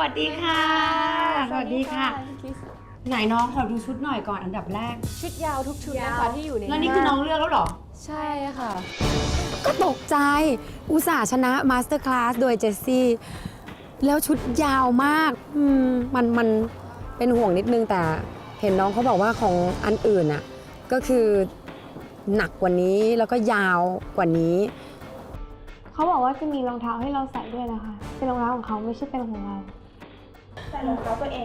วัสดีค่ะ สวัสดีค่ะไหนน้องขอดูชุดหน่อยก่อนอันดับแรก ชุดยาวทุกชุดนะคะที่อยู่ในแล้วนี่คือน้องเลือกแล้วเหรอ ใช่ค่ะ ก็ตกใจ อุตส่าห์ชนะมาสเตอร์คลาสโดยเจสซี่ แล้วชุดยาวมากอืมมันมันเป็นห่วงนิดนึงแต่เห็นน้องเขาบอกว่าของอันอื่นอะ ก็คือหนักกว่านี้แล้วก็ยาวกว่านี้ เขาบอกว่าจะมีรองเท้าให้เราใส่ด้วยนะคะ เป็นรองเท้าของเขาไม่ใช่เป็นของเรา ใส่รองเท้าตัวเ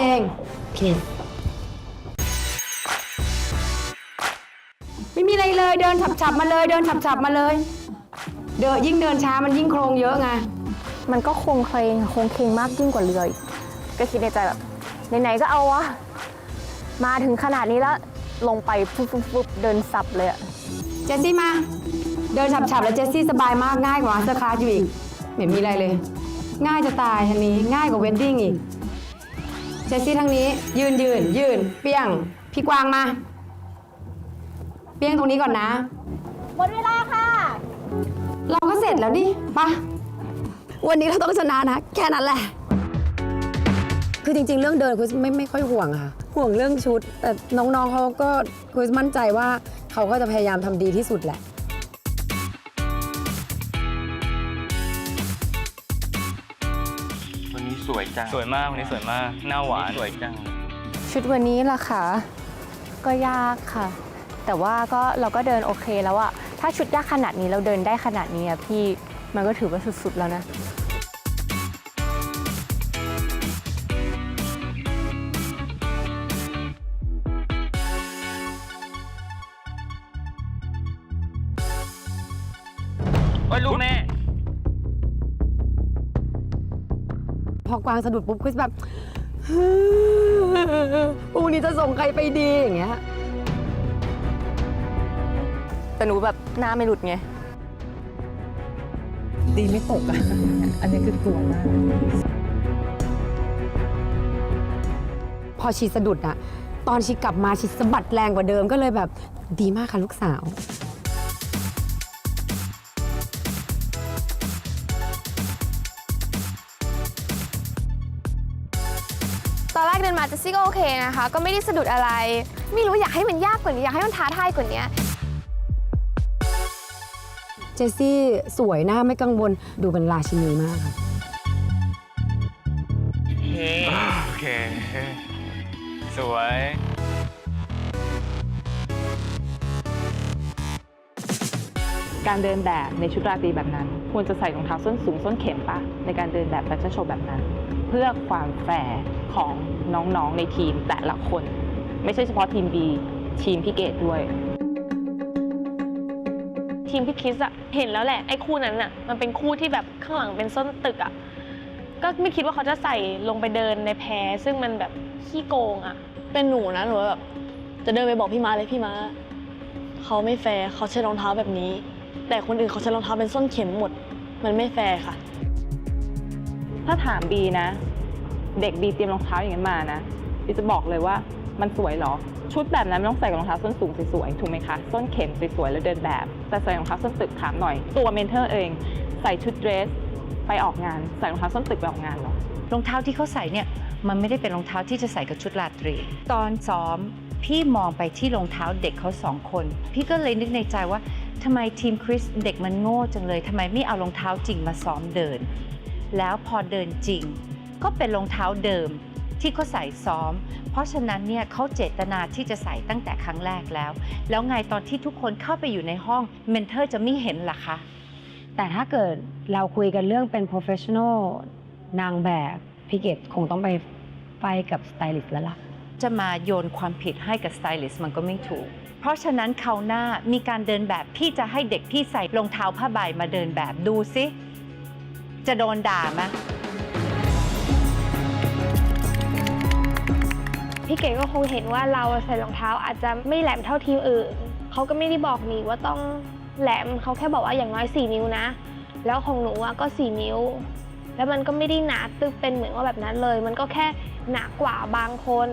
องโอเคไม่มีอะไรเลยเดินฉับๆมาเลย เดินฉับๆมาเลย เดินยิ่งเดินช้ามันยิ่งโครงเยอะไงมันก็คงเคงคงเคงมากยิ่งกว่าเรืออีกก็คิดในใจแบบไหนๆก็เอาวะมาถึงขนาดนี้แล้วลงไปฟุบฟุบฟุบเดินสับเลยอะเจสซี่มา เดินฉับๆแล้วเจสซี่สบายมากง่ายกว่ามาสเตอร์คลาสอยู่อีกไม่มีอะไรเลย ง่ายจะตายทันนี้ง่ายกว่าเวดดิ้งอีกเจสซี่ทางนี้ ยืนยืนยืน เปี้ยง พี่กวางมา เปี้ยงตรงนี้ก่อนนะ หมดเวลาค่ะ เราก็เสร็จแล้วดิปะวันนี้เราต้องชนะนะ แค่นั้นแหละ คือจริง ๆ เรื่องเดินคุณไม่ไม่ค่อยห่วงอะค่ะ ห่วงเรื่องชุด แต่น้องๆเขาก็คุณมั่นใจว่าเขาก็จะพยายามทำดีที่สุดแหละ สวยจังสวยมากวันนี้สวยมากหน้าหวานสวยจัง ชุดวันนี้ล่ะค่ะ ก็ยากค่ะ แต่ว่าก็เราก็เดินโอเคแล้วอะถ้าชุดยากขนาดนี้เราเดินได้ขนาดนี้อะพี่มันก็ถือว่าสุดๆแล้วนะ พอกวางสะดุดปุ๊บคุณแบบ พรุ่งนี้จะส่งใครไปดีอย่างเงี้ย แต่หนูแบบหน้าไม่หลุดไง ดีไม่ตกอะ อันนี้คือกลัวมาก พอชีสะดุดอะตอนชีกลับมาชีสะบัดแรงกว่าเดิมก็เลยแบบดีมากค่ะลูกสาว เดินมาเจสซี่ก็โอเคนะคะ ก็ไม่ได้สะดุดอะไร ไม่รู้อยากให้มันยากกว่านี้ อยากให้มันท้าทายกว่านี้เจสซี่สวยหน้าไม่กังวลดูเป็นราชินีมากค่ะโอเค สวย การเดินแบบในชุดราตรีแบบนั้น ควรจะใส่รองเท้าส้นสูงส้นเข็มปะในการเดินแบบแฟชั่นโชว์แบบนั้น เพื่อความแฟร์ของน้องๆในทีมแต่ละคน ไม่ใช่เฉพาะทีม B ทีมพี่เกดด้วย ทีมพี่คิสอะเห็นแล้วแหละไอ้คู่นั้นอะมันเป็นคู่ที่แบบข้างหลังเป็นส้นตึกอะก็ไม่คิดว่าเขาจะใส่ลงไปเดินในแพรซึ่งมันแบบขี้โกงอะเป็นหนูนะหนูแบบจะเดินไปบอกพี่มาเลยพี่มาเขาไม่แฟร์เขาใช้รองเท้าแบบนี้ แต่คนอื่นเขาใช้รองเท้าเป็นส้นเข็มหมด มันไม่แฟร์ค่ะ ถ้าถามบีนะ เด็กบีเตรียมรองเท้าอย่างนั้นมานะบีจะบอกเลยว่ามันสวยเหรอ ชุดแบบนั้นไม่ต้องใส่รองเท้าส้นสูงสวยๆถูกไหมคะส้นเข็มสวยๆแล้วเดินแบบ แต่ใส่รองเท้าส้นตึกถามหน่อย ตัวเมนเทอร์เอง ใส่ชุดเดรส ไปออกงานใส่รองเท้าส้นตึกไปออกงานเหรอรองเท้าที่เขาใส่เนี่ยมันไม่ได้เป็นรองเท้าที่จะใส่กับชุดราตรี ตอนซ้อมพี่มองไปที่รองเท้าเด็กเขาสองคน พี่ก็เลยนึกในใจว่า ทำไมทีมคริสเด็กมันโง่จังเลยทำไมไม่เอารองเท้าจริงมาซ้อมเดิน แล้วพอเดินจริง ก็เป็นรองเท้าเดิมที่เขาใส่ซ้อม เพราะฉะนั้นเนี่ยเขาเจตนาที่จะใส่ตั้งแต่ครั้งแรกแล้ว แล้วไงตอนที่ทุกคนเข้าไปอยู่ในห้องเมนเทอร์จะไม่เห็นล่ะคะ แต่ถ้าเกิดเราคุยกันเรื่องเป็น professional นางแบบพี่เกดคงต้องไปไฟกับสไตลิสต์แล้วล่ะ จะมาโยนความผิดให้กับสไตลิสต์มันก็ไม่ถูก เพราะฉะนั้นเขาวหน้ามีการเดินแบบพี่จะให้เด็กพี่ใส่รองเท้าผ้าใบมาเดินแบบดูสิจะโดนด่าไหมพี่เก๋ก็คงเห็นว่าเราใส่รองเท้าอาจจะไม่แหลมเท่าทีมอื่นเขาก็ไม่ได้บอกหนีว่าต้องแหลมเขาแค่บอกว่าอย่างน้อย 4 นิ้วนะ แล้วของหนูอะก็ 4 นิ้ว แล้วมันก็ไม่ได้หนาตึกเป็นเหมือนว่าแบบนั้นเลย มันก็แค่หนากว่าบางคน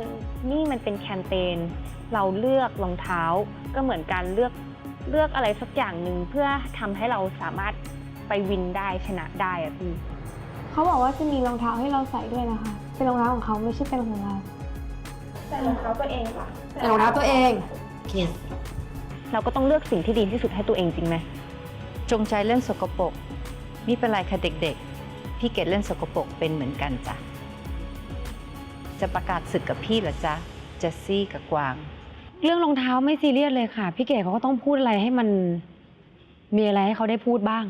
นี่มันเป็นแคมเปญ เราเลือกรองเท้า ก็เหมือนการเลือกเลือกอะไรสักอย่างหนึ่งเพื่อทำให้เราสามารถไปวินได้ชนะได้อะพี่เขาบอกว่าจะมีรองเท้าให้เราใส่ด้วยนะคะ เป็นรองเท้าของเขาไม่ใช่เป็นของเราใส่รองเท้าตัวเองค่ะแต่รองเท้าตัวเองเราก็ต้องเลือกสิ่งที่ดีที่สุดให้ตัวเองจริงไหมจงใจเล่นสกปรกนี่เป็นไรคะเด็กๆ พี่เกดเล่นสกปรกเป็นเหมือนกันจ้ะจะประกาศศึกกับพี่เหรอจ๊ะเจสซี่กับกวาง เรื่องรองเท้าไม่ซีเรียสเลยค่ะ พี่เก๋เขาก็ต้องพูดอะไรให้มันมีอะไรให้เขาได้พูดบ้าง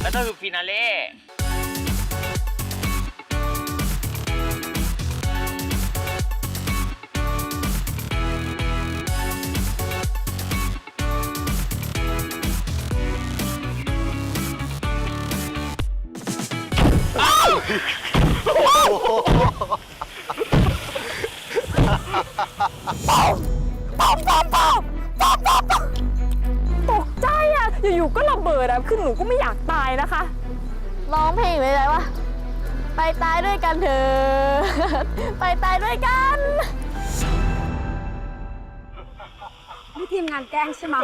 แล้วก็คือฟินาเล่ ตกใจอะอยู่ๆก็ระเบิดอะคือหนูก็ไม่อยากตายนะคะ ร้องเพลงเลยเลยว่าไปตายด้วยกันเถอะ ไปตายด้วยกัน นี่ทีมงานแกล้งใช่ไหม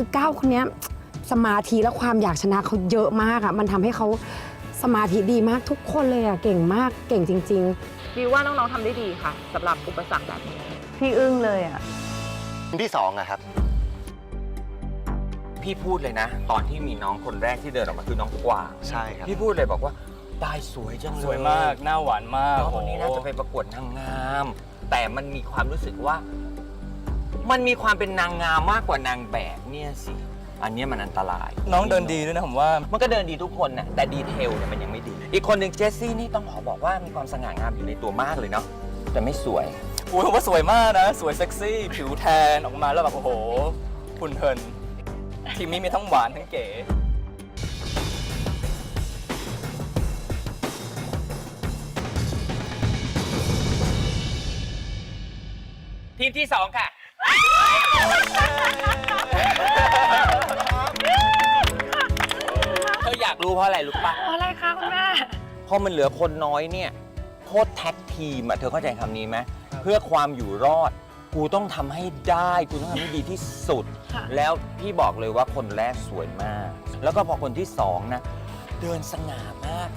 คือก้าวคนเนี้ยสมาธิและความอยากชนะเขาเยอะมากอะมันทำให้เขาสมาธิดีมากทุกคนเลยอะเก่งมากเก่งจริง ๆ วิวว่าน้องๆทำได้ดีค่ะสำหรับอุปสรรคแบบนี้ พี่อึ้งเลยอะคนที่สองอะครับ พี่พูดเลยนะ ตอนที่มีน้องคนแรกที่เดินออกมาคือน้องกวางใช่ครับ พี่พูดเลยบอกว่าตายสวยจังเลยสวยมาก หน้าหวานมากน้องคนนี้น่าจะไปประกวดนางงาม แต่มันมีความรู้สึกว่า มันมีความเป็นนางงามมากกว่านางแบบเนี่ยสิ อันเนี้ยมันอันตรายน้องเดินดีด้วยนะผมว่า มันก็เดินดีทุกคนน่ะแต่ดีเทลเนี่ยมันยังไม่ดี อีกคนหนึ่งเจสซี่นี่ต้องขอบอกว่ามีความสง่างามอยู่ในตัวมากเลยเนาะแต่ไม่สวยอุ้ยผมว่าสวยมากนะ สวยเซ็กซี่ ผิวแทนออกมาแล้วแบบโอ้โหหุ่นเหินทีมนี้มีทั้งหวานทั้งเก๋ ทีมที่สองค่ะ เธออยากรู้เพราะอะไรรู้ปะอะไรคะคุณแม่พอมันเหลือคนน้อยเนี่ยโคตรแท็กทีมอะเธอเข้าใจคำนี้ไหมเพื่อความอยู่รอด กูต้องทำให้ได้กูต้องทำให้ดีที่สุด ค่ะแล้วพี่บอกเลยว่าคนแรกสวยมาก แล้วก็พอคนที่สองนะ เดินสง่ามาก